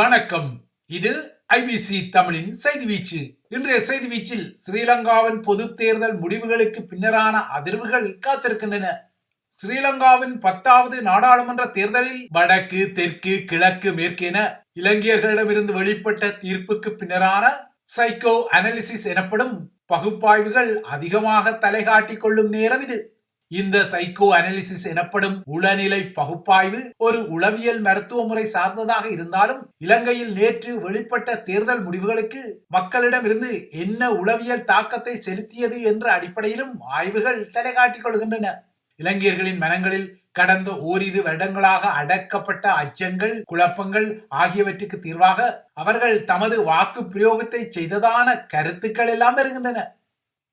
வணக்கம். இது ஐபிசி தமிழின் செய்தி வீச்சு. இன்றைய செய்தி வீச்சில் ஸ்ரீலங்காவின் பொது தேர்தல் முடிவுகளுக்கு பின்னரான அதிர்வுகள் காத்திருக்கின்றன. ஸ்ரீலங்காவின் பத்தாவது நாடாளுமன்ற தேர்தலில் வடக்கு தெற்கு கிழக்கு மேற்கு என இலங்கையர்களிடமிருந்து வெளிப்பட்ட தீர்ப்புக்கு பின்னரான சைக்கோ அனாலிசிஸ் எனப்படும் பகுப்பாய்வுகள் அதிகமாக தலைகாட்டிக் கொள்ளும் நேரம் இது. இந்த சைக்கோ அனாலிசிஸ் எனப்படும் உளநிலை பகுப்பாய்வு ஒரு உளவியல் மருத்துவ முறை சார்ந்ததாக இருந்தாலும் இலங்கையில் நேற்று வெளிப்பட்ட தேர்தல் முடிவுகளுக்கு மக்களிடமிருந்து என்ன உளவியல் தாக்கத்தை செலுத்தியது என்ற அடிப்படையிலும் ஆய்வுகள் தலைகாட்டிக் கொள்கின்றன. இலங்கையர்களின் மனங்களில் கடந்த ஓரிரு வருடங்களாக அடக்கப்பட்ட அச்சங்கள் குழப்பங்கள் ஆகியவற்றுக்கு தீர்வாக அவர்கள் தமது வாக்கு பிரயோகத்தை செய்ததான கருத்துக்கள் எல்லாம் வருகின்றன.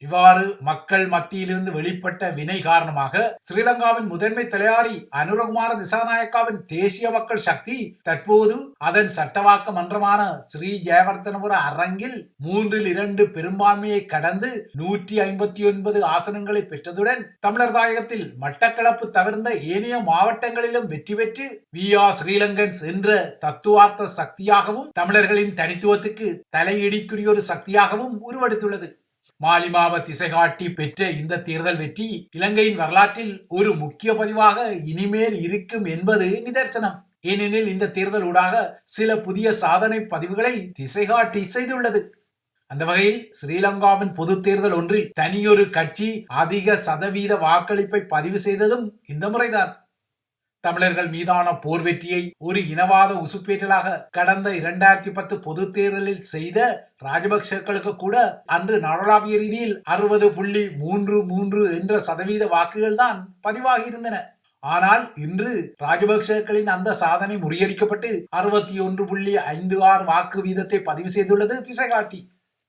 இவ்வாறு மக்கள் மத்தியிலிருந்து வெளிப்பட்ட வினை காரணமாக ஸ்ரீலங்காவின் முதன்மை தலையாரி அனுரகுமார திசாநாயக்காவின் தேசிய மக்கள் சக்தி தற்போது அதன் சட்டவாக்க மன்றமான ஸ்ரீ ஜெயவர்தனபுர அரங்கில் மூன்றில் இரண்டு பெரும்பான்மையை கடந்து நூற்றி ஐம்பத்தி ஒன்பது ஆசனங்களை பெற்றதுடன் தமிழர் தாயகத்தில் மட்டக்களப்பு தவிர்ந்த ஏனைய மாவட்டங்களிலும் வெற்றி பெற்று வி ஆர் ஸ்ரீலங்கன்ஸ் என்ற தத்துவார்த்த சக்தியாகவும் தமிழர்களின் தனித்துவத்துக்கு தலையிடிக்குரிய ஒரு சக்தியாகவும் உருவெடுத்துள்ளது. மாலிமாவ திசைகாட்டி பெற்ற இந்த தேர்தல் வெற்றி இலங்கையின் வரலாற்றில் ஒரு முக்கிய பதிவாக இனிமேல் இருக்கும் என்பது நிதர்சனம். ஏனெனில் இந்த தேர்தலூடாக சில புதிய சாதனை பதிவுகளை திசைகாட்டி செய்துள்ளது. அந்த வகையில் ஸ்ரீலங்காவின் பொது தேர்தல் ஒன்றில் தனியொரு கட்சி அதிக சதவீத வாக்களிப்பை பதிவு செய்ததும் இந்த முறைதான். தமிழர்கள் மீதான போர் வெற்றியை ஒரு இனவாத உசுப்பேற்றலாக கடந்த இரண்டாயிரத்தி பத்து பொது தேர்தலில் செய்த ராஜபக்சர்களுக்கு கூட அன்று நாடளாவிய ரீதியில் அறுபது புள்ளி மூன்று மூன்று என்ற சதவீத வாக்குகள் தான் பதிவாகியிருந்தன. ஆனால் இன்று ராஜபக்சர்களின் அந்த சாதனை முறியடிக்கப்பட்டு அறுபத்தி ஒன்று புள்ளி ஐந்து ஆறு வாக்கு வீதத்தை பதிவு செய்துள்ளது திசைகாட்டி.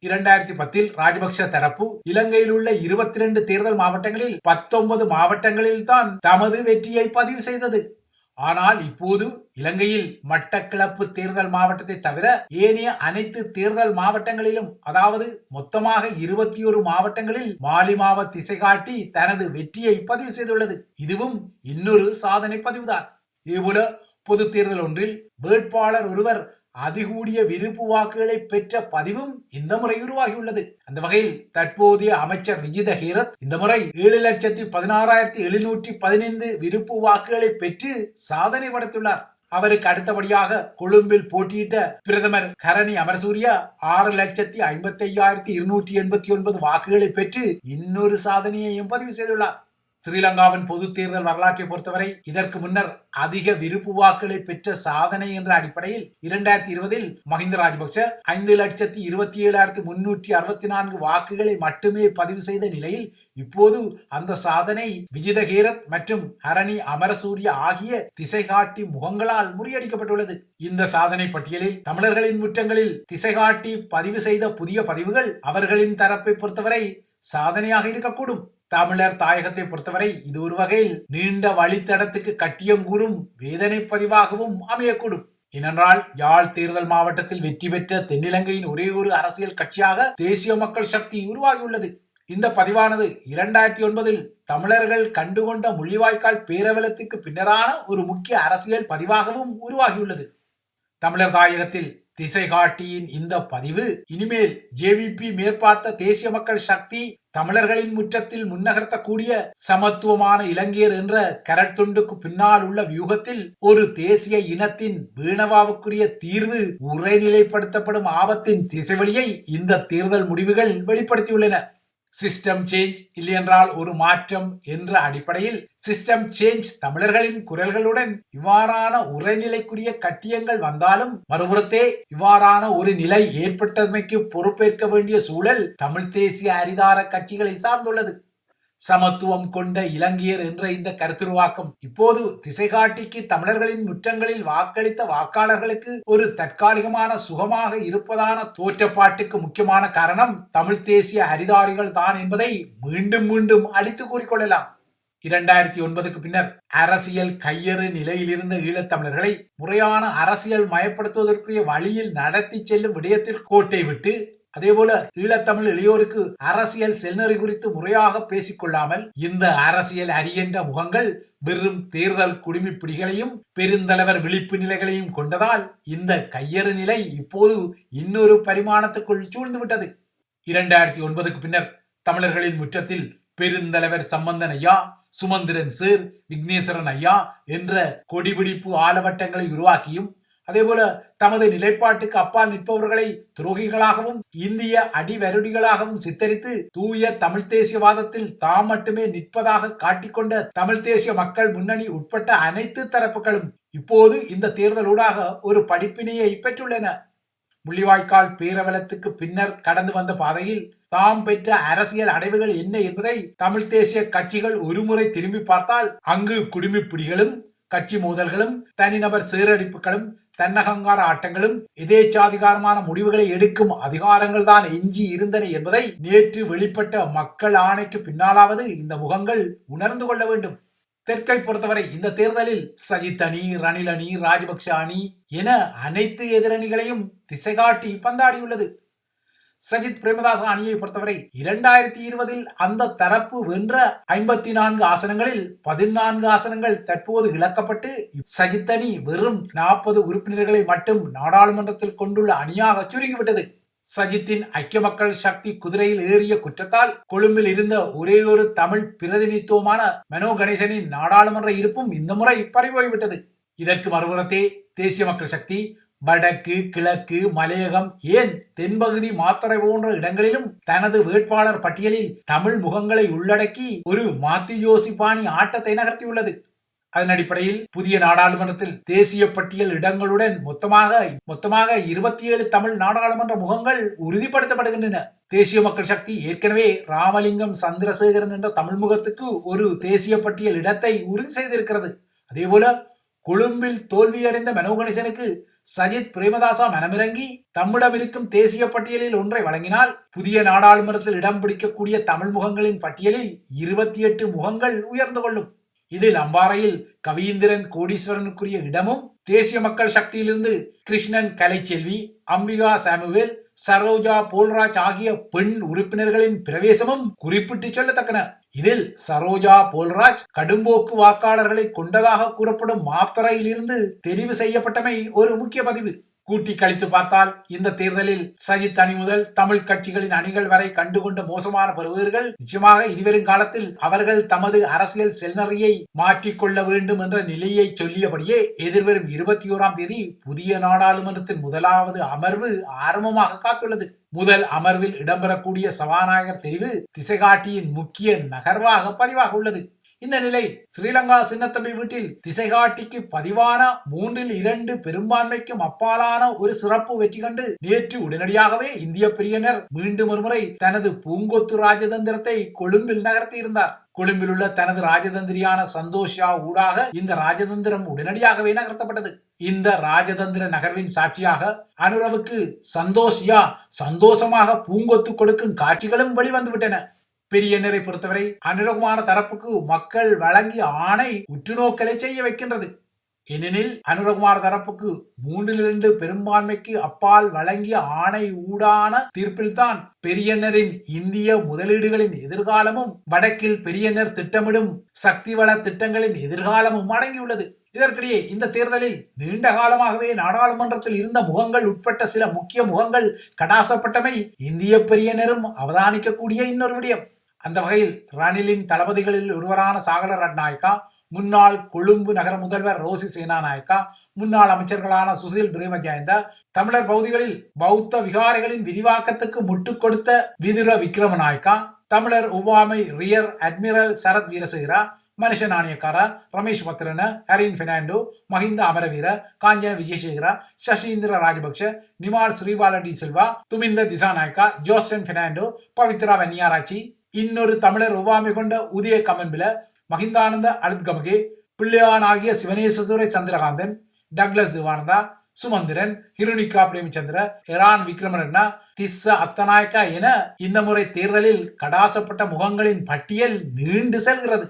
இரண்டாயிரத்தி பத்தில் ராஜபக்ஷ தரப்பு இலங்கையில் உள்ள இருபத்தி ரெண்டு தேர்தல் மாவட்டங்களில் பத்தொன்பது மாவட்டங்களில் தான் தமது வெற்றியை பதிவு செய்தது. ஆனால் இப்போது இலங்கையில் மட்டக்கிளப்பு தேர்தல் மாவட்டத்தை தவிர ஏனைய அனைத்து தேர்தல் மாவட்டங்களிலும் அதாவது மொத்தமாக இருபத்தி ஒரு மாவட்டங்களில் மாலிமாவ திசை காட்டி தனது வெற்றியை பதிவு செய்துள்ளது. இதுவும் இன்னொரு சாதனை பதிவுதான். இதுபோல பொது தேர்தல் ஒன்றில் வேட்பாளர் ஒருவர் அதிகூடிய விருப்பு வாக்குகளை பெற்ற பதிவும் இந்த முறை உருவாகியுள்ளது. அந்த வகையில் தற்போதைய அமைச்சர் விஜித ஹீரத் இந்த முறை ஏழு லட்சத்தி பதினாறாயிரத்தி எழுநூற்றி பதினைந்து விருப்பு வாக்குகளை பெற்று சாதனை படைத்துள்ளார். அவருக்கு அடுத்தபடியாக கொழும்பில் போட்டியிட்ட பிரதமர் கரணி அமர்சூரியா ஆறு லட்சத்தி ஐம்பத்தி ஐயாயிரத்தி இருநூற்றி எண்பத்தி ஒன்பது வாக்குகளை பெற்று இன்னொரு சாதனையையும் பதிவு செய்துள்ளார். ஸ்ரீலங்காவின் பொது தேர்தல் வரலாற்றை பொறுத்தவரை இதற்கு முன்னர் அதிக விருப்பு வாக்குகளை பெற்ற சாதனை என்ற அடிப்படையில் இரண்டாயிரத்தி இருபதில் மஹிந்த ராஜபக்ச ஐந்து லட்சத்தி இருபத்தி ஏழாயிரத்தி முன்னூற்றி அறுபத்தி நான்கு வாக்குகளை மட்டுமே பதிவு செய்த நிலையில் இப்போது அந்த சாதனை விஜிதகீரத் மற்றும் ஹரணி அமரசூரிய ஆகிய திசைகாட்டி முகங்களால் முறியடிக்கப்பட்டுள்ளது. இந்த சாதனை பட்டியலில் தமிழர்களின் முற்றங்களில் திசைகாட்டி பதிவு செய்த புதிய பதிவுகள் அவர்களின் தரப்பை பொறுத்தவரை சாதனையாக இருக்கக்கூடும். தமிழர் தாயகத்தை பொறுத்தவரை இது ஒரு வகையில் நீண்ட வழித்தடத்துக்கு கட்டியங்கூறும் வேதனை பதிவாகவும் அமையக்கூடும். ஏனென்றால் யாழ் தேர்தல் மாவட்டத்தில் வெற்றி பெற்ற தென்னிலங்கையின் ஒரே ஒரு அரசியல் கட்சியாக தேசிய மக்கள் சக்தி உருவாகியுள்ளது. இந்த பதிவானது இரண்டாயிரத்தி ஒன்பதில் தமிழர்கள் கண்டுகொண்ட முள்ளிவாய்க்கால் பேரவலத்துக்கு பின்னரான ஒரு முக்கிய அரசியல் பதிவாகவும் உருவாகியுள்ளது. தமிழர் தாயகத்தில் திசை காட்டியின் இந்த பதிவு இனிமேல் ஜேவிபி மேற்பார்த்த தேசிய மக்கள் சக்தி தமிழர்களின் முற்றத்தில் முன்னகர்த்தக்கூடிய சமத்துவமான இலங்கையர் என்ற கரட்டுண்டுக்கு பின்னால் உள்ள வியூகத்தில் ஒரு தேசிய இனத்தின் வீணவாவுக்குரிய தீர்வு உரைநிலைப்படுத்தப்படும் ஆபத்தின் திசைவழியை இந்த தேர்தல் முடிவுகள் வெளிப்படுத்தியுள்ளன. சிஸ்டம் சேஞ்ச் இல்லையென்றால் ஒரு மாற்றம் என்ற அடிப்படையில் சிஸ்டம் சேஞ்ச் தமிழர்களின் குரல்களுடன் இவ்வாறான உரைநிலைக்குரிய கட்டியங்கள் வந்தாலும் மறுபுறத்தே இவ்வாறான ஒரு நிலை ஏற்பட்டமைக்கு பொறுப்பேற்க வேண்டிய சூழல் தமிழ் தேசிய அரிதார கட்சிகளை சார்ந்துள்ளது. சமத்துவம் கொண்ட இலங்கையர் என்ற இந்த கருத்துருவாக்கம் இப்போது திசைகாட்டிக்கு தமிழர்களின் முற்றங்களில் வாக்களித்த வாக்காளர்களுக்கு ஒரு தற்காலிகமான சுகமாக இருப்பதான தோற்றப்பாட்டுக்கு முக்கியமான காரணம் தமிழ் தேசிய ஹரிதாரிகள் தான் என்பதை மீண்டும் மீண்டும் அடித்து கூறிக்கொள்ளலாம். இரண்டாயிரத்தி ஒன்பதுக்கு பின்னர் அரசியல் கையறு நிலையில் இருந்த ஈழத்தமிழர்களை முறையான அரசியல் மயப்படுத்துவதற்குரிய வழியில் நடத்தி செல்லும் விடயத்தில் கோட்டை விட்டு அதேபோல ஈழத்தமிழ் இளையோருக்கு அரசியல் செல்நெறி குறித்து முறையாக பேசிக்கொள்ளாமல் இந்த அரசியல் அரியன்ற முகங்கள் வெறும் தேர்தல் குடிமிப்பிடிகளையும் பெருந்தலைவர் விழிப்பு நிலைகளையும் கொண்டதால் இந்த கையறு நிலை இப்போது இன்னொரு பரிமாணத்துக்குள் சூழ்ந்து விட்டது இரண்டாயிரத்தி ஒன்பதுக்கு பின்னர் தமிழர்களின் முற்றத்தில் பெருந்தலைவர் சம்பந்தன் ஐயா சுமந்திரன் சேர் விக்னேஸ்வரன் ஐயா என்ற கொடிபிடிப்பு ஆலவட்டங்களை உருவாக்கியும் அதேபோல தமது நிலைப்பாட்டுக்கு அப்பால் நிற்பவர்களை துரோகிகளாகவும் இந்திய அடிவருடிகளாகவும் சித்தரித்து தூய தமிழ் தேசியவாதத்தில் தாம் மட்டுமே நிற்பதாக காட்டிக்கொண்ட தமிழ் தேசிய மக்கள் முன்னணி உட்பட்ட அனைத்து தரப்புகளும் இப்போது இந்த தேர்தலூடாக ஒரு படிப்பினையை பெற்றுள்ளன. முள்ளிவாய்க்கால் பேரவலத்துக்கு பின்னர் கடந்து வந்த பாதையில் தாம் பெற்ற அரசியல் அடைவுகள் என்ன என்பதை தமிழ் தேசிய கட்சிகள் ஒருமுறை திரும்பி பார்த்தால் அங்கு குடிமிப்பிடிகளும் கட்சி மோதல்களும் தனிநபர் சீரழிப்புகளும் தன்னகங்கார ஆட்டங்களும் எதேச்சாதிகாரமான முடிவுகளை எடுக்கும் அதிகாரங்கள் தான் எஞ்சி இருந்தன என்பதை நேற்று வெளிப்பட்ட மக்கள் ஆணைக்கு பின்னாலாவது இந்த முகங்கள் உணர்ந்து கொள்ள வேண்டும். தெற்கை பொறுத்தவரை இந்த தேர்தலில் சஜித் அணி ரணில் அணி ராஜபக்ஷ அணி என அனைத்து எதிரணிகளையும் திசை காட்டி பந்தாடியுள்ளது. சஜித் பிரேமதாச அணியை பொறுத்தவரை இரண்டாயிரத்தி இருபதில் அந்த தரப்பு வென்ற ஐம்பத்தி நான்கு ஆசனங்களில் பதினான்கு ஆசனங்கள் தற்போது இழக்கப்பட்டு சஜித் அணி வெறும் நாற்பது உறுப்பினர்களை மட்டும் நாடாளுமன்றத்தில் கொண்டுள்ள அணியாக சுருங்கிவிட்டது. சஜித்தின் ஐக்கிய மக்கள் சக்தி குதிரையில் ஏறிய குற்றத்தால் கொழும்பில் இருந்த ஒரே ஒரு தமிழ் பிரதிநிதித்துவமான மனோ கணேசனின் நாடாளுமன்ற இருப்பும் இந்த முறை பறிபோய்விட்டது. இதற்கு மறுபுறத்தே தேசிய மக்கள் சக்தி வடக்கு கிழக்கு மலையகம் ஏன் தென்பகுதி மாத்தறை போன்ற இடங்களிலும் தனது வேட்பாளர் பட்டியலில் தமிழ் முகங்களை உள்ளடக்கி ஒரு மாத்தி யோசிப்பாணி ஆட்டத்தை நகர்த்தியுள்ளது? அதன் அடிப்படையில் புதிய நாடாளுமன்றத்தில் தேசிய பட்டியல் இடங்களுடன் மொத்தமாக மொத்தமாக இருபத்தி ஏழு தமிழ் நாடாளுமன்ற முகங்கள் உறுதிப்படுத்தப்படுகின்றன. தேசிய மக்கள் சக்தி ஏற்கனவே ராமலிங்கம் சந்திரசேகரன் என்ற தமிழ் முகத்துக்கு ஒரு தேசிய பட்டியல் இடத்தை உறுதி செய்திருக்கிறது. அதேபோல கொழும்பில் தோல்வியடைந்த மனோ கணேசனுக்கு சஜித் பிரேமதாசா மனமிறங்கி தம்மிடம் இருக்கும் தேசிய பட்டியலில் ஒன்றை வழங்கினால் புதிய நாடாளுமன்றத்தில் இடம் பிடிக்கக்கூடிய தமிழ் முகங்களின் பட்டியலில் இருபத்தி எட்டு முகங்கள் உயர்ந்து கொள்ளும். இதில் அம்பாறையில் கவீந்திரன் கோடீஸ்வரனுக்குரிய இடமும் தேசிய மக்கள் சக்தியிலிருந்து கிருஷ்ணன் கலைச்செல்வி அம்பிகா சாமுவேல் சரோஜா போல்ராஜ் ஆகிய பெண் உறுப்பினர்களின் பிரவேசமும் குறிப்பிட்டு சொல்லத்தக்கன. இதில் சரோஜா போல்ராஜ் கடும்போக்கு வாக்காளர்களை கொண்டதாக கூறப்படும் மாத்தரையில் இருந்து தெரிவு செய்யப்பட்டமை ஒரு முக்கிய பதிவு. கூட்டி கழித்து பார்த்தால் இந்த தேர்தலில் சஜித் அணி முதல் தமிழ் கட்சிகளின் அணிகள் வரை கண்டுகொண்ட மோசமான பெறுவீர்கள் நிச்சயமாக இனிவரும் காலத்தில் அவர்கள் தமது அரசியல் செல்நறையை மாற்றிக்கொள்ள வேண்டும் என்ற நிலையை சொல்லியபடியே எதிர்வரும் இருபத்தி ஓராம் தேதி புதிய நாடாளுமன்றத்தின் முதலாவது அமர்வு ஆரம்பமாக காத்துள்ளது. முதல் அமர்வில் இடம்பெறக்கூடிய சபாநாயகர் தெரிவு திசைகாட்டியின் முக்கிய நகர்வாக பதிவாக உள்ளது. இந்த நிலை ஸ்ரீலங்கா சின்னத்தம்பி வீட்டில் திசைகாட்டிக்கு பதிவான மூன்றில் இரண்டு பெரும்பான்மைக்கும் அப்பாலான ஒரு சிறப்பு வெற்றி கண்டு நேற்று உடனடியாகவே இந்திய பிரியனர் மீண்டும் ஒருமுறை தனது பூங்கொத்து ராஜதந்திரத்தை கொழும்பில் நகர்த்தியிருந்தார். கொழும்பில் உள்ள தனது ராஜதந்திரியான சந்தோஷா ஊடாக இந்த ராஜதந்திரம் உடனடியாகவே நகர்த்தப்பட்டது. இந்த ராஜதந்திர நகர்வின் சாட்சியாக அனுரவுக்கு சந்தோஷியா சந்தோஷமாக பூங்கொத்து கொடுக்கும் காட்சிகளும் வெளிவந்துவிட்டன. பெரியண்ணரை பொறுத்தவரை அனுரகுமார தரப்புக்கு மக்கள் வழங்கிய ஆணை உற்றுநோக்கலை செய்ய வைக்கின்றது. ஏனெனில் அனுரகுமார தரப்புக்கு மூன்றிலிருந்து பெரும்பான்மைக்கு அப்பால் வழங்கிய ஆணை ஊடான தீர்ப்பில்தான் பெரியனரின் இந்திய முதலீடுகளின் எதிர்காலமும் வடக்கில் பெரியனர் திட்டமிடும் சக்தி வள திட்டங்களின் எதிர்காலமும் அடங்கியுள்ளது. இதற்கிடையே இந்த தேர்தலில் நீண்ட காலமாகவே நாடாளுமன்றத்தில் இருந்த முகங்கள் உட்பட்ட சில முக்கிய முகங்கள் கடாசப்பட்டமை இந்திய பெரியனரும் அவதானிக்கக்கூடிய இன்னொரு விடயம். அந்த வகையில் ரணிலின் தளபதிகளில் ஒருவரான சாகல ரட்நாயக்கா முன்னாள் கொழும்பு நகர முதல்வர் ரோசி சேனாநாயக்கா முன்னாள் அமைச்சர்களான சுசில் பிரேமஜயந்த தமிழர் பகுதிகளில் பௌத்த விகாரைகளின் விரிவாக்கத்துக்கு முட்டு கொடுத்த விதுர விக்ரமநாயக்கா தமிழர் ஒவ்வாமை rear admiral Sarath Weerasekara Manusha Nanayakkara Ramesh Pathirana Harin Fernando Mahinda Amaraweera Kanchana விஜயசேகரா Sasindra Rajapaksa Nimal Siripala D Silva Duminda Dissanayake Johnston Fernando Pavithra Wanniarachchi இன்னொரு தமிழர் ஒவ்வாமை கொண்ட உதய கமன்பில மகிந்தானந்த அழுத்கமகே பிள்ளையானாகிய சிவனேசதுரை சந்திரகாந்தன் டக்ளஸ் திவானந்தா சுமந்திரன் ஹிருணிகா பிரேமச்சந்திர ஹெரான் விக்ரமரண்ணா திஸ்ஸ அத்தநாயக்கா என இந்த முறை தேர்தலில் கடாசப்பட்ட முகங்களின் பட்டியல் நீண்டு செல்கிறது.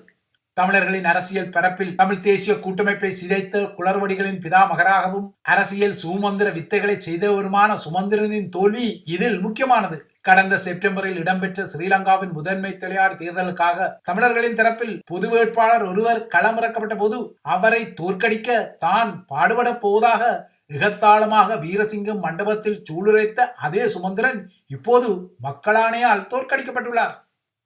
தமிழர்களின் அரசியல் பரப்பில் தமிழ் தேசிய கூட்டமைப்பை சிதைத்த குளறுபடிகளின் பிதாமகராகவும் அரசியல் சுமந்திர வித்தைகளை செய்தவருமான சுமந்திரனின் தோல்வி இதில் முக்கியமானது. கடந்த செப்டம்பரில் இடம்பெற்ற ஸ்ரீலங்காவின் முதன்மை தலையார் தேர்தலுக்காக தமிழர்களின் தரப்பில் பொது வேட்பாளர் ஒருவர் களமிறக்கப்பட்ட போது அவரை தோற்கடிக்க தான் பாடுபட போவதாக இகத்தாளமாக வீரசிங்கம் மண்டபத்தில் சூளுரைத்த அதே சுமந்திரன் இப்போது மக்களாணையால் தோற்கடிக்கப்பட்டுள்ளார்.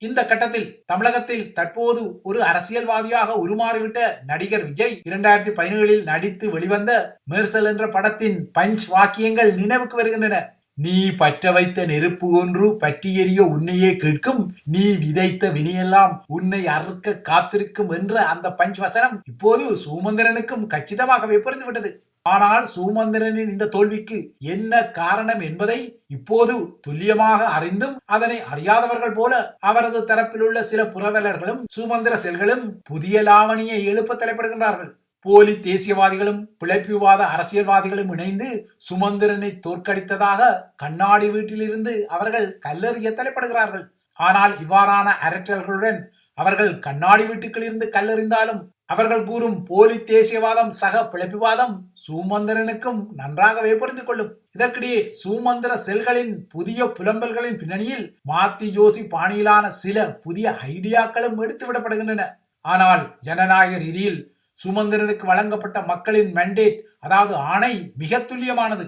இந்த கட்டத்தில் தமிழகத்தில் தற்போது ஒரு அரசியல்வாதியாக உருமாறிவிட்ட நடிகர் விஜய் இரண்டாயிரத்தி பதினேழில் நடித்து வெளிவந்த மெர்சல் என்ற படத்தின் பஞ்ச் வாக்கியங்கள் நினைவுக்கு வருகின்றன. நீ பற்ற வைத்த நெருப்பு ஒன்று பற்றி உன்னையே கேட்கும் நீ விதைத்த வினையெல்லாம் உன்னை அறுக்க காத்திருக்கும் என்ற அந்த பஞ்ச் வசனம் இப்போது சுமந்திரனுக்கும் கச்சிதமாகவே புரிந்துவிட்டது. ஆனால் சுமந்திரனின் இந்த தோல்விக்கு என்ன காரணம் என்பதை இப்போது துல்லியமாக அறிந்தும் அதனை அறியாதவர்கள் போல அவரது தரப்பில் உள்ள சில புரவலர்களும் சுமந்திர செல்களும் புதிய லாவணியை எழுப்ப தலைப்படுகின்றார்கள். போலி தேசியவாதிகளும் பிழைப்புவாத அரசியல்வாதிகளும் இணைந்து சுமந்திரனை தோற்கடித்ததாக கண்ணாடி வீட்டிலிருந்து அவர்கள் கல்லெறிய தலைப்படுகிறார்கள். ஆனால் இவ்வாறான அரற்றல்களுடன் அவர்கள் கண்ணாடி வீட்டுக்களிலிருந்து கல்லெறிந்தாலும் அவர்கள் கூறும் போலி தேசியவாதம் சக பிழைப்புவாதம் சுமந்திரனுக்கும் நன்றாகவே புரிந்து கொள்ளும். இதற்கிடையே சுமந்திர செல்களின் புதிய புலம்பல்களின் பின்னணியில் மாத்தி ஜோசி பாணியிலான சில புதிய ஐடியாக்களும் எடுத்து விடப்படுகின்றன. ஆனால் ஜனநாயக ரீதியில் சுமந்திரனுக்கு வழங்கப்பட்ட மக்களின் மெண்டேட் அதாவது ஆணை மிக துல்லியமானது.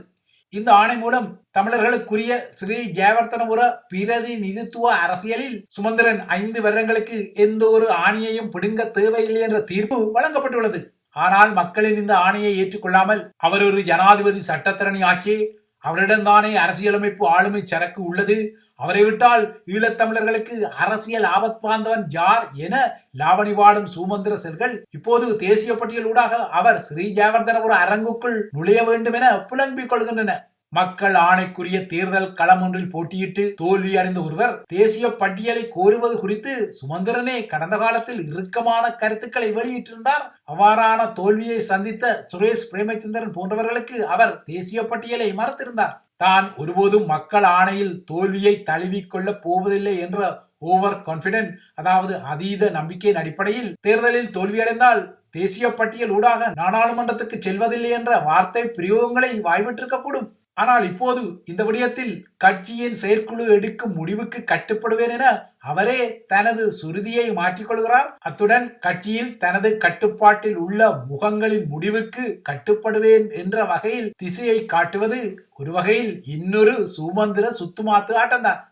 இந்த ஆணை மூலம் தமிழர்களுக்குரிய ஸ்ரீ ஜெயவர்த்தனபுர பிரதிநிதித்துவ அரசியலில் சுமந்திரன் ஐந்து வருடங்களுக்கு எந்த ஒரு ஆணையையும் பிடுங்க தேவையில்லை என்ற தீர்ப்பு வழங்கப்பட்டுள்ளது. ஆனால் மக்களின் இந்த ஆணையை ஏற்றுக்கொள்ளாமல் அவர் ஒரு ஜனாதிபதி சட்டத்திரணி ஆட்சி அவரிடம்தானே அரசியலமைப்பு ஆளுமை சரக்கு உள்ளது அவரை விட்டால் ஈழத்தமிழர்களுக்கு அரசியல் ஆபத் பாந்தவன் யார் என லாவணி வாடும் சுமந்திர செல்கள் இப்போது தேசிய பட்டியல் ஊடாக அவர் ஸ்ரீ ஜெயவர்தனபுர அரங்குக்குள் நுழைய வேண்டும் என புலம்பிக் கொள்கின்றன. மக்கள் ஆணைக்குரிய தேர்தல் களம் ஒன்றில் போட்டியிட்டு தோல்வி அடைந்த ஒருவர் தேசிய பட்டியலை கோருவது குறித்து சுமந்திரனே கடந்த காலத்தில் இறுக்கமான கருத்துக்களை வெளியிட்டிருந்தார். அவ்வாறான தோல்வியை சந்தித்த சுரேஷ் பிரேமச்சந்திரன் போன்றவர்களுக்கு அவர் தேசிய பட்டியலை மறுத்திருந்தார். தான் ஒருபோதும் மக்கள் ஆணையில் தோல்வியை தழுவிக்கொள்ள போவதில்லை என்ற ஓவர் கான்பிடென்ட் அதாவது அதீத நம்பிக்கையின் அடிப்படையில் தேர்தலில் தோல்வியடைந்தால் தேசிய பட்டியல் ஊடாக நாடாளுமன்றத்துக்கு செல்வதில்லை என்ற வார்த்தை பிரயோகங்களை வாய்விட்டிருக்கக்கூடும். ஆனால் இப்போது இந்த விடயத்தில் கட்சியின் செயற்குழு எடுக்கும் முடிவுக்கு கட்டுப்படுவேன் என அவரே தனது சுருதியை மாற்றிக்கொள்கிறார். அத்துடன் கட்சியில் தனது கட்டுப்பாட்டில் உள்ள முகங்களின் முடிவுக்கு கட்டுப்படுவேன் என்ற வகையில் திசையை காட்டுவது ஒரு வகையில் இன்னொரு சுமந்திர சுத்துமாத்து ஆட்டம்தான்.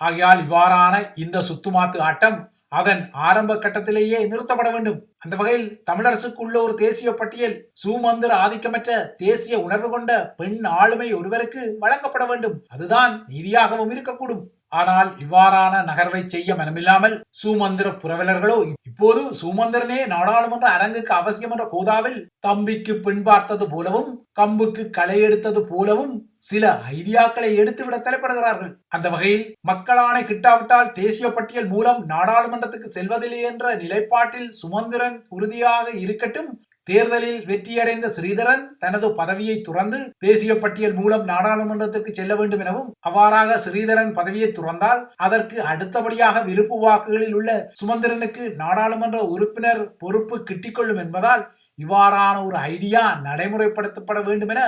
ஆகையால் இவ்வாறான இந்த சுத்துமாத்து ஆட்டம் அதன் ஆரம்ப கட்டத்திலேயே நிறுத்தப்பட வேண்டும். அந்த வகையில் தமிழரசுக்கு உள்ள ஒரு தேசிய பட்டியல் சுமந்திர ஆதிக்கமற்ற தேசிய உணர்வு கொண்ட பெண் ஆளுமை ஒருவருக்கு வழங்கப்பட வேண்டும். அதுதான் நீதியாகவும் இருக்கக்கூடும். ஆனால் இவ்வாறான நகர்வை செய்ய மனமில்லாமல் சுமந்திர புரவலர்களோ இப்போது சுமந்திரனே நாடாளுமன்ற அரங்குக்கு அவசியம் என்ற கோதாவில் தம்பிக்கு பின் பார்த்தது போலவும் கம்புக்கு களை எடுத்தது போலவும் சில ஐடியாக்களை எடுத்துவிட தலைப்படுகிறார்கள். அந்த வகையில் மக்களானை கிட்டாவிட்டால் தேசிய பட்டியல் மூலம் நாடாளுமன்றத்துக்கு செல்வதில்லை என்ற நிலைப்பாட்டில் சுமந்திரன் உறுதியாக இருக்கட்டும் தேர்தலில் வெற்றியடைந்த ஸ்ரீதரன் தனது பதவியை துறந்து தேசிய பட்டியல் மூலம் நாடாளுமன்றத்திற்கு செல்ல வேண்டும் எனவும் அவ்வாறாக ஸ்ரீதரன் பதவியை துறந்தால் அதற்கு அடுத்தபடியாக விருப்பு வாக்குகளில் உள்ள சுமந்திரனுக்கு நாடாளுமன்ற உறுப்பினர் பொறுப்பு கிட்டிக்கொள்ளும் என்பதால் இவ்வாறான ஒரு ஐடியா நடைமுறைப்படுத்தப்பட வேண்டும் என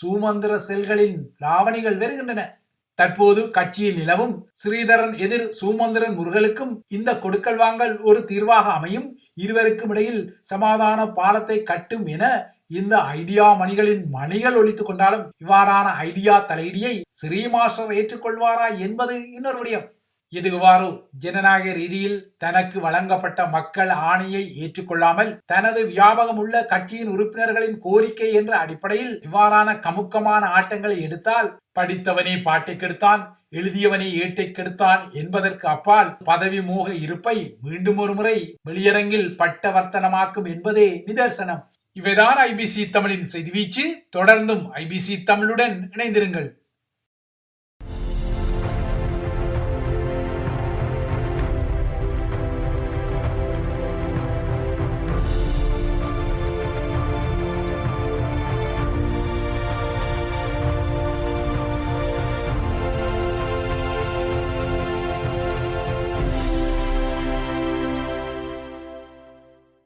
சுமந்திர செல்களின் லாவணிகள் வருகின்றன தற்போது கட்சியில் நிலவும் ஸ்ரீதரன் எதிர் சுமந்திரன் முருகலுக்கும் இந்த கொடுக்கல் வாங்கல் ஒரு தீர்வாக அமையும். இருவருக்கும் இடையில் சமாதான பாலத்தை கட்டும் என இந்த ஐடியா மணிகளின் மணிகள் ஒழித்துக் கொண்டாலும் இவ்வாறான ஐடியா தலையீடியை ஸ்ரீமாஸ்டர் ஏற்றுக்கொள்வாரா என்பது இன்னொரு விடயம். இதுவாறு ஜனநாயக ரீதியில் தனக்கு வழங்கப்பட்ட மக்கள் ஆணையை ஏற்றுக்கொள்ளாமல் தனது வியாபகம் உள்ள கட்சியின் உறுப்பினர்களின் கோரிக்கை என்ற அடிப்படையில் இவ்வாறான கமுக்கமான ஆட்டங்களை எடுத்தால் படித்தவனே பாட்டை கெடுத்தான் எழுதியவனை ஏட்டை கெடுத்தான் என்பதற்கு அப்பால் பதவி மோக இருப்பை மீண்டும் ஒரு முறை வெளியரங்கில் பட்ட வர்த்தனமாக்கும் என்பதே நிதர்சனம். இவைதான் ஐபிசி தமிழின் செய்தி வீச்சு. தொடர்ந்தும் ஐபிசி தமிழுடன் இணைந்திருங்கள்.